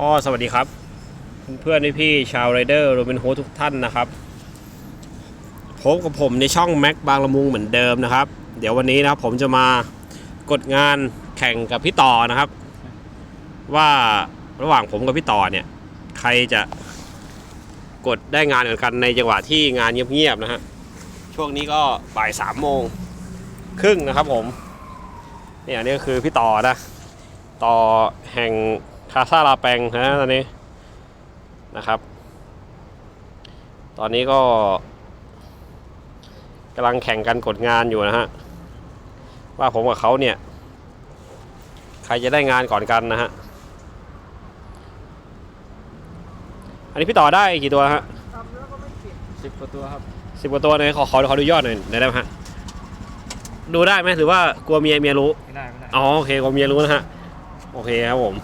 อ๋อสวัสดีครับ เพื่อนๆพี่ๆชาวไรเดอร์โรบินโฮทุกท่านนะครับพบกับผมในช่องแม็กบางละมุงเหมือนเดิมนะครับ เดี๋ยววันนี้นะครับผมจะมากดงานแข่งกับพี่ต่อนะครับ ว่าระหว่างผมกับพี่ต่อเนี่ย ใครจะกดได้งานเหมือนกันในจังหวะที่งานเงียบๆนะฮะช่วงนี้ก็บ่ายสามโมงครึ่งนะครับผมเนี่ยนี่ก็คือพี่ต่อนะต่อแห่ง คาซาลาแปงนะตอนนี้นะครับ ตอนนี้ก็กำลังแข่งกันกดงานอยู่นะฮะ ว่าผมกับเขาเนี่ย ใครจะได้งานก่อนกันนะฮะ อันนี้พี่ต่อได้กี่ตัวฮะสิบกว่าตัวครับสิบกว่าตัวเลยขอขอขอดูยอดหน่อยได้ไหมฮะ ดูได้ไหมหรือว่ากลัวเมียเมียรู้ ไม่ได้ไม่ได้ อ๋อโอเคกลัวเมียรู้นะฮะ โอเคครับผม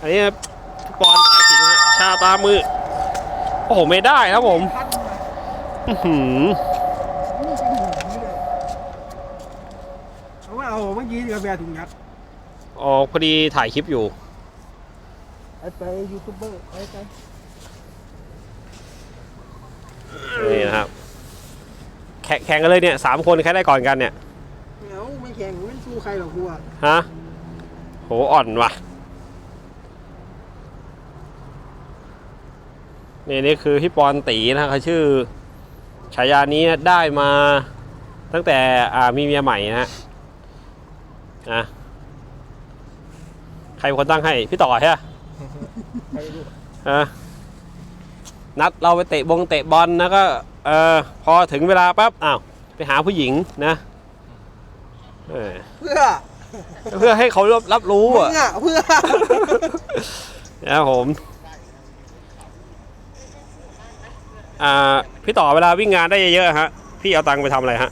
อันนี้ปอนสายจริงฮะชาตามือ โอ้โห ไม่ได้ครับผมอื้อหือเอาว่าเอาเมื่อกี้กาแฟถุงยัดออกพอดีถ่ายคลิปอยู่ไปไปยูทูบเบอร์ไปไปนี่นะครับแข่งแข่งกันเลยเนี่ยสามคนใครได้ก่อนกันเนี่ย ไม่เอาไม่แข่งไม่สู้ใครหรอกกูอะฮะ โหอ่อนว่ะ นี่นี่คือพี่ปอนตีนะเขาชื่อฉายานี้ได้มาตั้งแต่อ่ามีเมียใหม่นะฮะนะใครเป็นคนตั้งให้ พี่ต่อใช่ไหมใครดูฮะนัดเราไปเตะบงเตะบอลนะก็เออพอถึงเวลาปั๊บอ้าวไปหาผู้หญิงนะเออเพื่อเพื่อให้เขารับรับรู้มึอะงอะเพื่อนะครับผม อ่าพี่ต่อเวลาวิ่งงานได้เยอะๆฮะพี่เอาตังค์ไปทำอะไรฮะ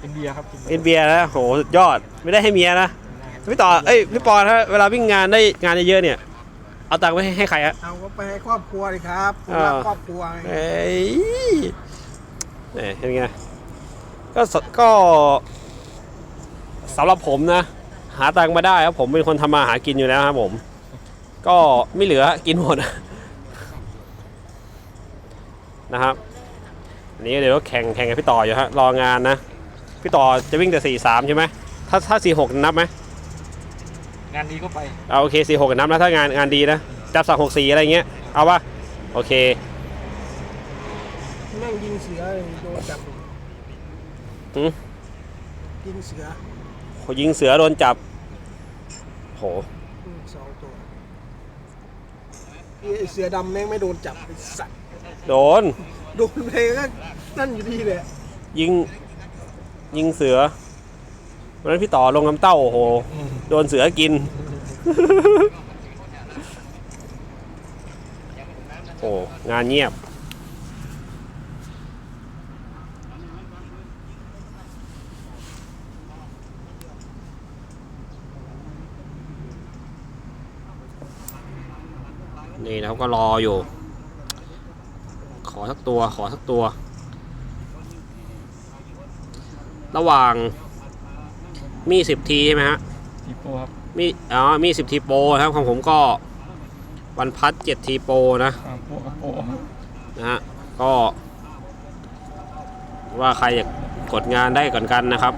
เป็นเบียร์ครับกินเป็นเบียร์นะโหสุดยอดไม่ได้ให้เมียนะพี่ต่อเอ้ยพี่ปอนฮะเวลาวิ่งงานได้งานเยอะๆเนี่ยเอาตังค์ไปให้ให้ใครฮะ เอาก็ไปให้ครอบครัวเลยครับผมรักอ่า ครอบครัวไงเอ้ยเนี่ยเห็นไงก็สก็สำหรับผมนะ หาตังค์มาได้ครับผมเป็นคนทำมาหากินอยู่แล้วครับผม ก็ไม่เหลือกินหมด นะครับอันนี้เดี๋ยวแข่งแข่งกับพี่ต่ออยู่ฮะรองานนะ พี่ต่อจะวิ่งแต่สี่สามใช่ไหมถ้าถ้าสี่หกนับไหมงานดีก็ไปเอาโอเคสี่หกนับนะถ้างานงานดีนะ จับสามหกสี่อะไรเงี้ย เอาปะโอเคแม่งยิงเสือเลยโดนจับหืมยิงเสือยิงเสือโดนจับโหอืมสองตัวไอ้เสือดำแม่งไม่โดนจับไอ้สัตว์ โดน โดนเพลงก็นั่นอยู่ดีเลยยิง ยิงเสือวันนั้นพี่ต่อลงน้ำเต้าโอ้โห โดนเสือกิน โอ้งานเงียบ นี่นะครับก็รออยู่ข อสักตัวขอสักตัว ระหว่างมีสิบทีใช่ไหมฮะทีโปครับมีอ๋อมีสิบทีโปรนะครับของผมก็วันพัดเจ็ดทีโปรนะอ่าโปะโปะนะฮะก็ ว่าใครจะกดงานได้ก่อนกันนะครับ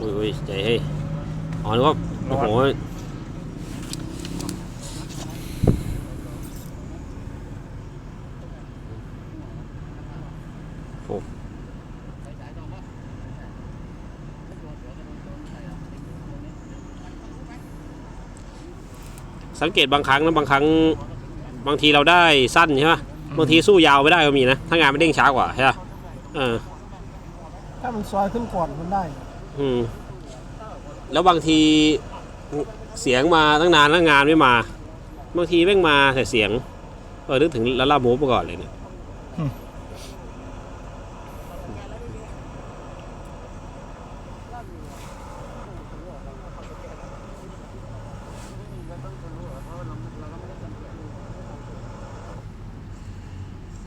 อุ้ยอุ้ยใจเฮ้ยอ๋อนึกว่าโอ้โหโอ้ สังเกตบางครั้งนะบางครั้งบางทีเราได้สั้นใช่ไหมบางทีสู้ยาวไม่ได้ก็มีนะ ถ้างานมันเด้งช้ากว่าใช่ปะเออถ้ามันซอยขึ้นก่อนมันได้ อืม แล้วบางทีเสียงมาตั้งนานแล้วงานไม่มา บางทีแม่งมาแต่เสียงเออนึกถึงลาลามูฟมาก่อนเลยเนี่ย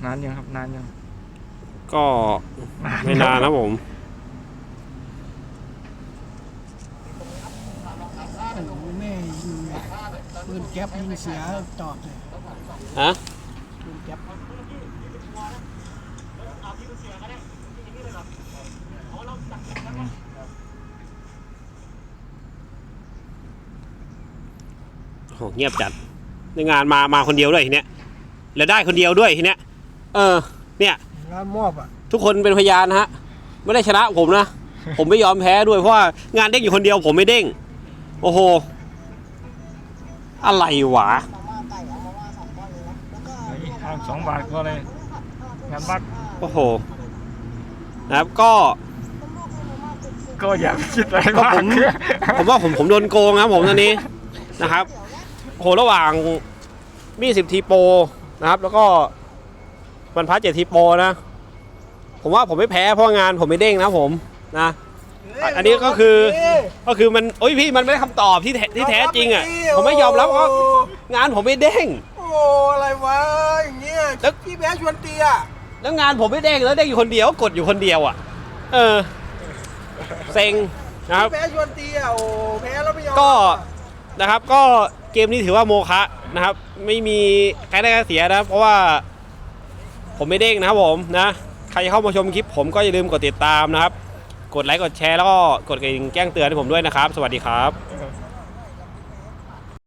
นานยังครับนานยังก็ไม่นานนะผมแม่ยิงแบบปืนแก๊ปยิงเสียตอบเลยฮะ ปืนแก๊ปโหเงียบจัดในงานมามาคนเดียวด้วยทีเนี้ยแล้วได้คนเดียวด้วยทีเนี้ย เออ เนี่ยงานมอบอะทุกคนเป็นพยานนะฮะ ไม่ได้ชนะผมนะ ผมไม่ยอมแพ้ด้วยเพราะว่างานเด้งอยู่คนเดียวผมไม่เด้ง โอ้โห อะไรวะนี่ทางสองบาทก็เลยงานบักโอ้โห นะครับ ก็ ก็อย่าไปคิดอะไรก็มากผม ผมว่าผมผมโดนโกงนะครับผมตอนนี้นะครับโอ้โหระหว่างมีสิบทีโปรนะครับ แล้วก็ บรรพัดเจ็ดทีโปรนะ ผมว่าผมไม่แพ้เพราะงานผมไม่เด้งนะผมนะ อันนี้ก็คือก็คือมันโอ้ยพี่มันไม่ได้คำตอบที่แท้ที่แท้จริงอะผมไม่ยอมรับว่างานผมไม่เด้งโอ้อะไรวะอย่างเงี้ยแล้วพี่แพ้ชวนเตียแล้วงานผมไม่เด้งแล้วเด้งอยู่คนเดียวกดอยู่คนเดียวอะ เออเซ็งนะครับพี่แพ้ชวนเตียโอ้แพ้แล้วไม่ยอมก็นะครับก็เกมนี้ถือว่าโมฆะนะครับ ไม่มีใครได้ใครเสียนะเพราะว่า ผมไม่เด้งนะครับผมนะ ใครเข้ามาชมคลิปผมก็อย่าลืมกดติดตามนะครับ กดไลค์กดแชร์แล้วก็กดกระดิ่งแจ้งเตือนให้ผมด้วยนะครับ สวัสดีครับ